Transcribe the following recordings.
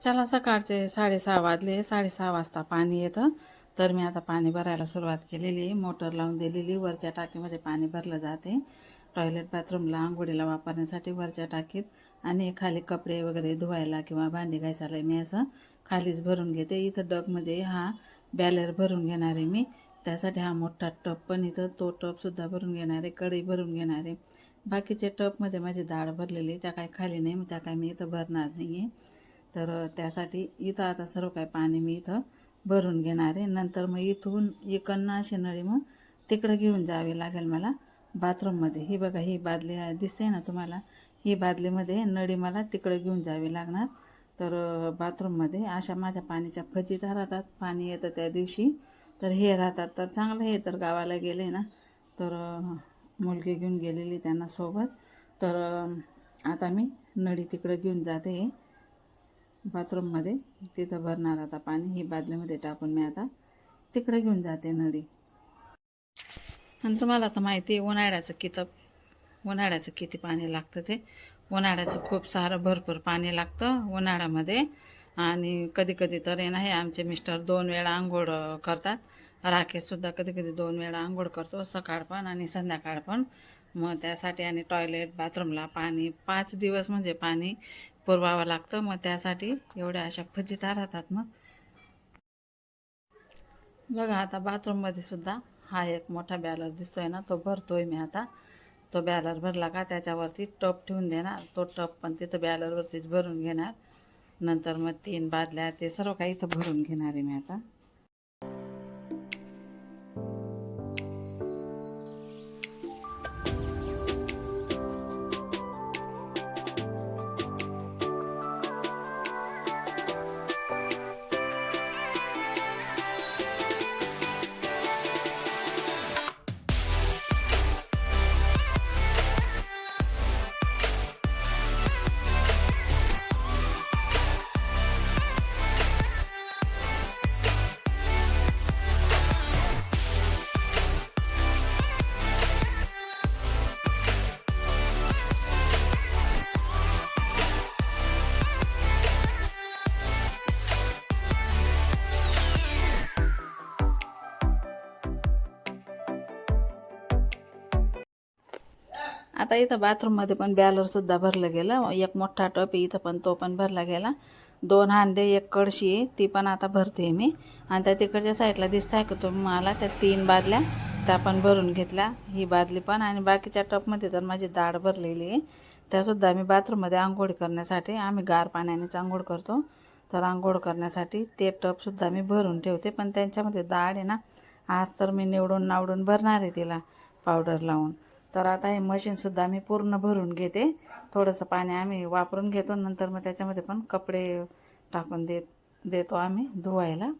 चला सकाळचे साडेसहा वाजले. साडेसहा वाजता पाणी येतं. तर मी आता पाणी भरायला सुरुवात केलेली आहे. मोटर लावून दिलेली वरच्या टाकीमध्ये पाणी भरलं जाते. टॉयलेट बाथरूमला आंघोळीला वापरण्यासाठी वरच्या टाकीत आणि खाली कपडे वगैरे धुवायला किंवा भांडी घासायला मी असं खालीच भरून घेते. इथं डगमध्ये हा बॅलर भरून घेणार आहे मी. त्यासाठी हा मोठा टप पण इथं. तो टपसुद्धा भरून घेणार आहे. कढई भरून घेणार आहे. बाकीचे टपमध्ये माझी डाळ भरलेली आहे, त्या काही खाली नाही. त्या काय मी इथं भरणार नाही आहे तर त्यासाठी इथं आता सर्व काही पाणी मी इथं भरून घेणार आहे. नंतर मग इथून इकडनं अशी नळी मग तिकडं घेऊन जावे लागेल मला बाथरूममध्ये. ही बघा ही बादली दिसते ना तुम्हाला? ही बादलीमध्ये नळी मला तिकडं घेऊन जावी लागणार. तर बाथरूममध्ये अशा माझ्या पाण्याच्या फजिता राहतात. पाणी येतं त्या दिवशी. तर हे राहतात. तर चांगलं हे तर गावाला गेले ना? तर मुलगी घेऊन गेलेली त्यांना सोबत. तर आता मी नळी तिकडं घेऊन जाते. बाथरूममध्ये तिथं भरणार आता पाणी. ही बादलीमध्ये टाकून मी आता तिकडे घेऊन जाते नळी. आणि तुम्हाला तर माहिती आहे उन्हाळ्याचं किती उन्हाळ्याचं किती पाणी लागतं ते. उन्हाळ्याचं खूप सारं भरपूर पाणी लागतं उन्हाळ्यामध्ये. आणि कधी कधी तर हे नाही आमचे मिस्टर दोन वेळा आंघोळ करतात. राखेतसुद्धा कधी कधी दोन वेळा आंघोळ करतो सकाळ पण आणि संध्याकाळ पण. मग त्यासाठी आणि टॉयलेट बाथरूमला पाणी पाच दिवस म्हणजे पाणी पुरवावं लागतं. मग त्यासाठी एवढ्या अशा फजिता राहतात मग. बघा आता बाथरूममध्ये सुद्धा हा एक मोठा बॅलर दिसतोय ना. तो भरतोय मी आता. तो बॅलर भरला का त्याच्यावरती टप ठेवून देणार. तो टप पण तिथं बॅलरवरतीच भरून घेणार. नंतर मग तीन बादल्या ते सर्व काही इथं भरून घेणार आहे मी आता. आता इथं बाथरूममध्ये पण बॅलरसुद्धा भरलं गेलं. एक मोठा टप आहे इथं पण तो पण भरला गेला. दोन हांडे एक कळशी आहे ती पण आता भरते मी. आणि त्या तिकडच्या साईडला दिसत आहे का तुम्ही मला त्या तीन बादल्या त्या पण भरून घेतल्या ही बादली पण. आणि बाकीच्या टपमध्ये तर माझी दाढ भरलेली आहे. त्यासुद्धा मी बाथरूममध्ये आंघोळ करण्यासाठी आम्ही गार पाण्यानेच आंघोळ करतो. तर आंघोळ करण्यासाठी ते टपसुद्धा मी भरून ठेवते. पण त्यांच्यामध्ये दाढ आहे ना आज तर मी निवडून नावडून भरणार आहे तिला पावडर लावून. तर आता हे मशीनसुद्धा मी पूर्ण भरून घेते. थोडंसं पाणी आम्ही वापरून घेतो नंतर मग त्याच्यामध्ये पण कपडे टाकून देत देतो आम्ही धुवायला.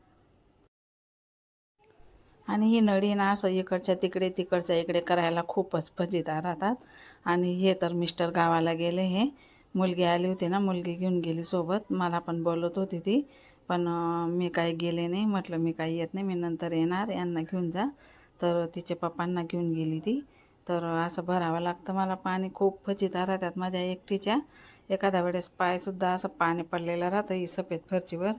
आणि ही नळी ना असं इकडच्या तिकडे तिकडच्या इकडे करायला खूपच फजेदार राहतात. आणि हे तर मिस्टर गावाला गेले हे. मुलगी आली होती ना मुलगी घेऊन गेली सोबत. मला पण बोलत होती ती. पण मी काही गेले नाही. म्हटलं मी काही येत नाही. मी नंतर येणार यांना घेऊन जा. तर तिचे पप्पांना घेऊन गेली ती. तर असं भरावं लागतं. मला पाणी खूप फजिता राहतात माझ्या एकटीच्या. एखाद्या वेळेस पायसुद्धा असं पाणी पडलेलं राहतं ही सफेद फरचीवर.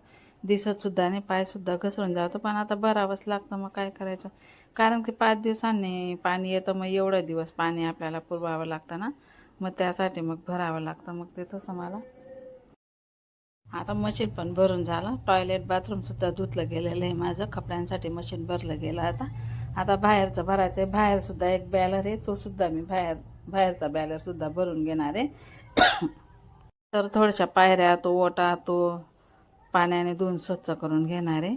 दिसतसुद्धा नाही पायसुद्धा घसरून जातो. पण आता भरावंच लागतं मग काय करायचं? कारण की पाच दिवसांनी पाणी येतं मग एवढं दिवस पाणी आपल्याला पुरवावं लागतं ना. मग त्यासाठी मग भरावं लागतं. मग ते तसं मला आता मशीन पण भरून झालं. टॉयलेट बाथरूमसुद्धा धुतलं गेलेलं आहे माझं. कपड्यांसाठी मशीन भरलं गेलं आता. आता बाहेरचं भरायचं आहे बाहेरसुद्धा एक बॅलर आहे. तो सुद्धा मी बाहेर बाहेरचा बॅलरसुद्धा भरून घेणार आहे. तर थोड्याशा पायऱ्या तो ओटा तो पाण्याने धुवून स्वच्छ करून घेणार आहे.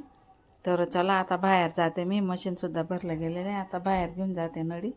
तर चला आता बाहेर जाते मी. मशीनसुद्धा भरलं गेलेलं आहे. आता बाहेर घेऊन जाते नळी.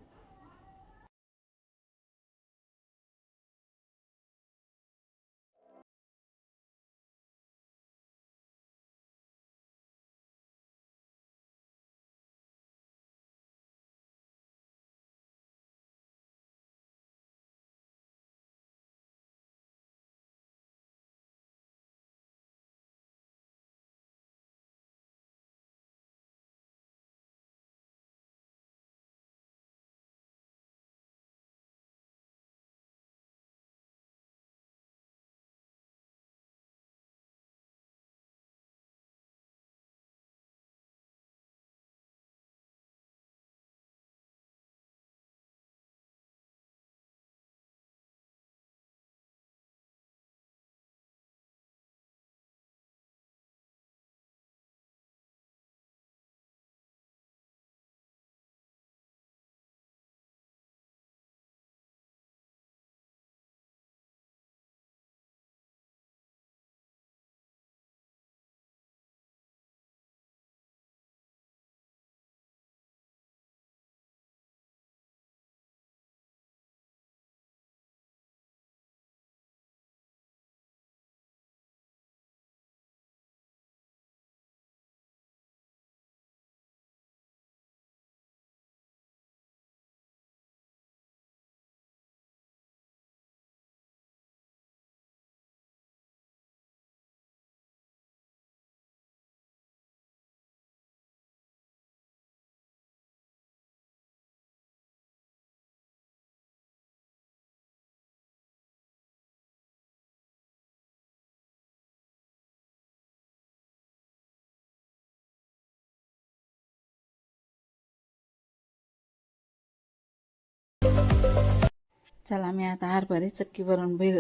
चला मी आता हरभरे चक्कीवरून भे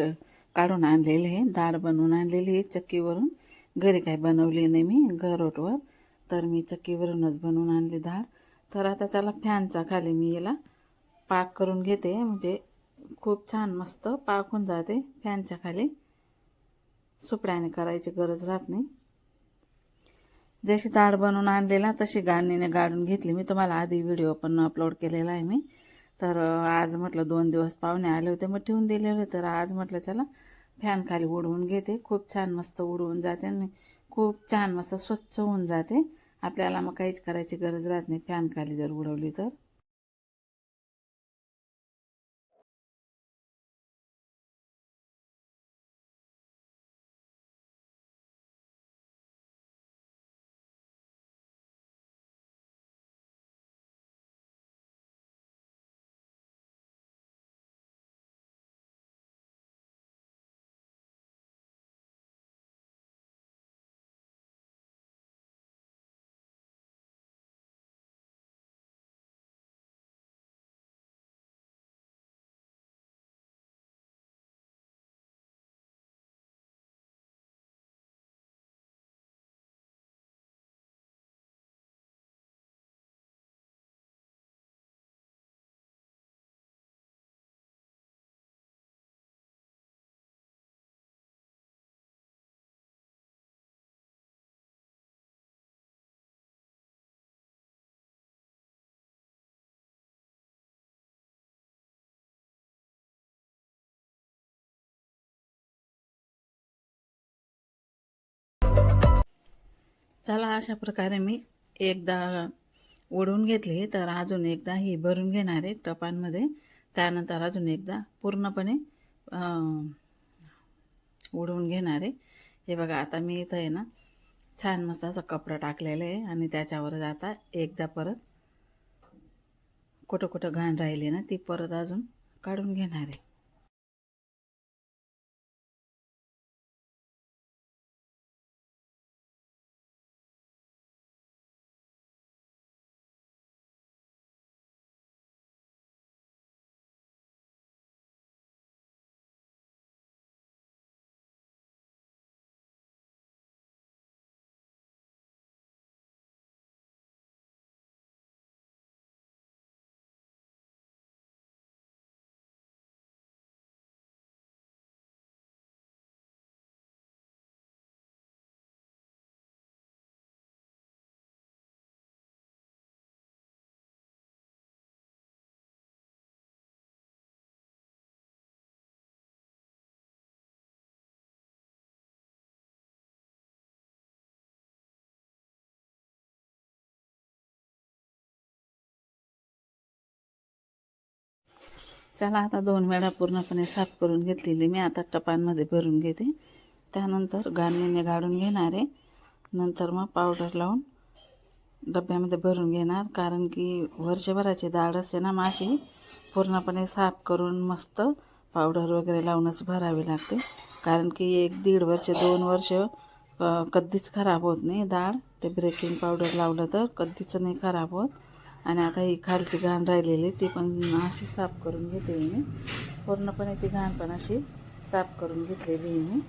काढून आणलेले आहे. डाळ बनवून आणलेली आहे चक्कीवरून. घरी काय बनवली नाही मी घरोटवर. तर मी चक्कीवरूनच बनवून आणली डाळ. तर आता त्याला फॅनचा खाली मी याला पाक करून घेते. म्हणजे खूप छान मस्त पाक होऊन जाते फॅनच्या खाली. सुपड्याने करायची गरज राहत नाही. जशी डाळ बनवून आणलेला तशी गाणीने गाडून घेतली. मी तुम्हाला आधी व्हिडिओ पण अपलोड केलेला आहे मी. तर आज म्हटलं दोन दिवस पाहुणे आले होते मग ठेवून दिले होते तर आज म्हटलं चला फॅन खाली उडवून घेते. खूप छान मस्त उडवून जाते आणि खूप छान मस्त स्वच्छ होऊन जाते. आपल्याला मग काहीच करायची गरज राहत नाही फॅन खाली जर उडवली तर. चला अशा प्रकारे मी एकदा ओढून घेतली. तर अजून एकदा ही भरून घेणार आहे टपांमध्ये. त्यानंतर अजून एकदा पूर्णपणे ओढून घेणार आहे. हे बघा आता मी इथं आहे ना छान मस्त असं कपडा टाकलेलं आहे आणि त्याच्यावरच आता एकदा परत कुठं कुठं घाण राहिली ना ती परत अजून काढून घेणार आहे. चला आता दोन वेळा पूर्णपणे साफ करून घेतलेली मी. आता टपांमध्ये भरून घेते. त्यानंतर गाणीने गाडून घेणार आहे. नंतर मग पावडर लावून डब्यामध्ये भरून घेणार. कारण की वर्षभराची डाळ असते ना माशी. पूर्णपणे साफ करून मस्त पावडर वगैरे लावूनच भरावी लागते. कारण की एक दीड वर्ष दोन वर्ष कधीच खराब होत नाही डाळ ते ब्रेकिंग पावडर लावलं तर कधीच नाही खराब होत. आणि आता ही खालची घाण राहिलेली ती पण अशी साफ करून घेते मी. पूर्णपणे ती घाण पण अशी साफ करून घेतलेली आहे मी.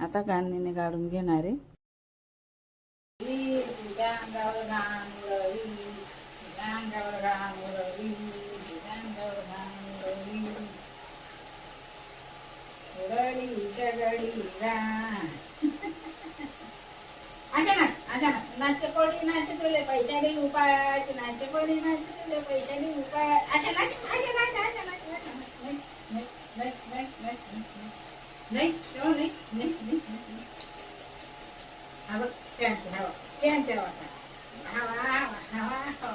आता गाणीने गाळून घेणार आहे. नाच उपाय तुले उपाय अशा अशा अशा नाही नाही नाही हो, हवा त्यांचं त्यांचं हवा हवा हवा हवा हवा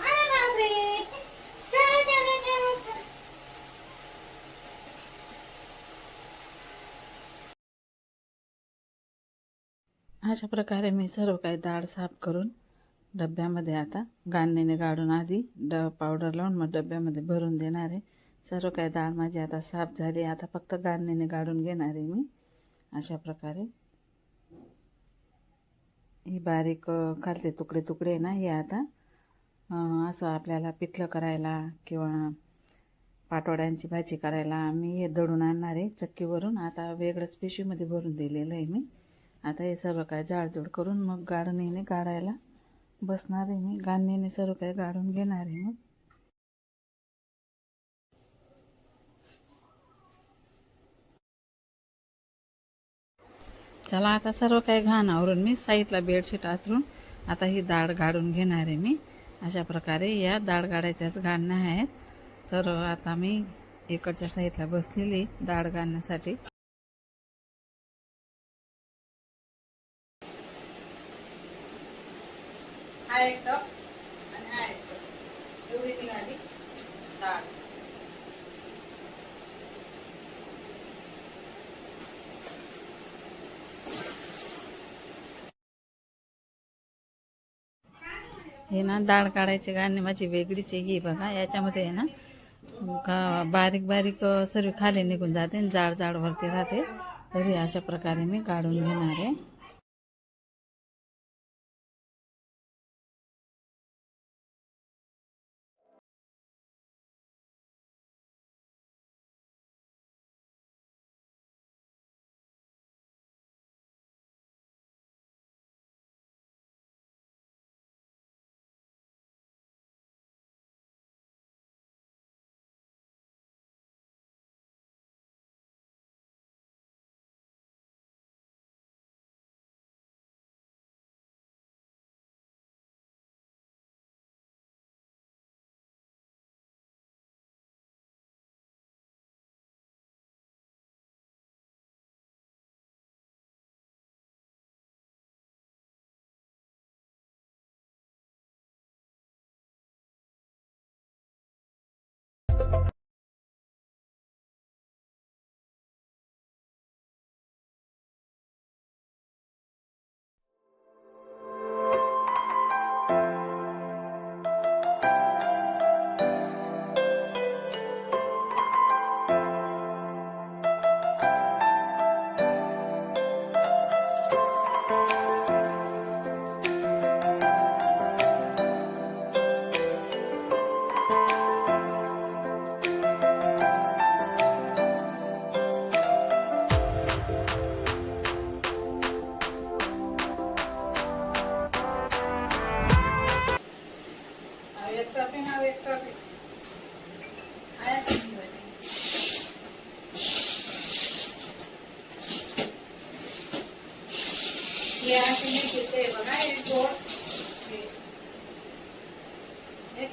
अरे बापरे चला चला चला चला अशा प्रकारे मी सर्व काही डाळ साफ करून डब्यामध्ये आता गांडणीने गाडून आधी ड पावडर लावून मग डब्यामध्ये भरून देणार आहे. सर्व काही डाळ माझी आता साफ झाली आता फक्त गांडणीने गाडून घेणार आहे मी. अशा प्रकारे ही बारीक खालचे तुकडे तुकडे ना हे आता असं आपल्याला पिठलं करायला किंवा पाटोड्यांची भाजी करायला मी हे दळून आणणार आहे. चक्कीवरून आता वेगळंच पिशवीमध्ये भरून दिलेलं आहे मी. आता हे सर्व काय जाळजूळ करून मग गाडणीने गाडायला बसणार आहे मी. गाडणीने सर्व काही गाडून घेणार आहे मग. चला आता सर्व काही घाण आवरून मी साईडला बेडशीट आतरून आता ही डाळ गाडून घेणार आहे मी. अशा प्रकारे या डाळ गाडायच्याच गाडण्या आहेत. तर आता मी इकडच्या साईडला बसलेली डाळ गाडण्यासाठी हा एक टप आणि हा एक टप. एवढी निघाली डाळ हे ना डाळ काढायची गाणी माझी वेगळीच आहे ही बघा. याच्यामध्ये आहे ना का बारीक बारीक सर्व खाली निघून जाते आणि जाड जाड वरती राहते. तरी अशा प्रकारे मी काढून घेणार आहे. हे असे मी बघा एक दोन हे.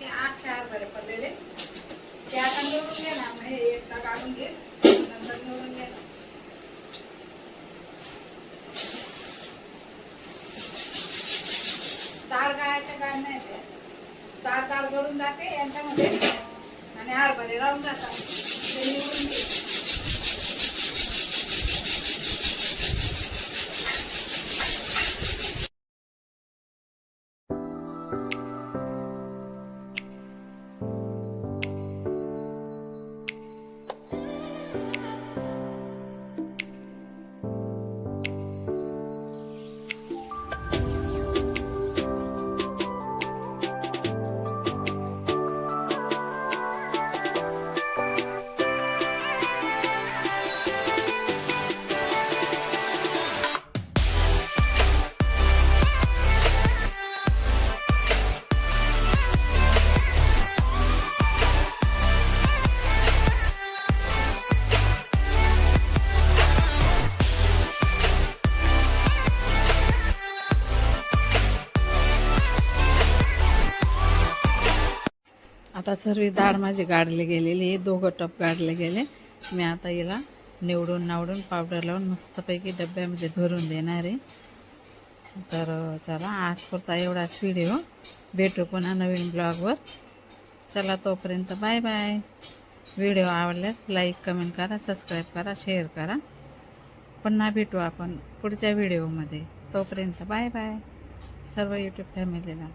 आठ चार बरे पडलेले ते आता निवडून घे ना मग हे एकदा काढून घे नंतर निवडून घे ना तार गायच्या गाडण्या आहेत त्या. तार तार गळून जाते यांच्यामध्ये आणि हरभरे राहून जातात ते निवडून घे आता सर्व डाळ माझी गाडली गेलेली आहे. दोघं टप गाडले गेले. मी आता हिला निवडून नावडून पावडर लावून मस्तपैकी डब्यामध्ये भरून देणार आहे. तर चला आज पुरता एवढाच व्हिडिओ भेटू पुन्हा नवीन ब्लॉगवर चला तोपर्यंत बाय बाय व्हिडिओ आवडल्यास लाईक कमेंट करा सबस्क्राईब करा शेअर करा. पुन्हा भेटू आपण पुढच्या व्हिडिओमध्ये तोपर्यंत बाय बाय सर्व यूट्यूब फॅमिलीला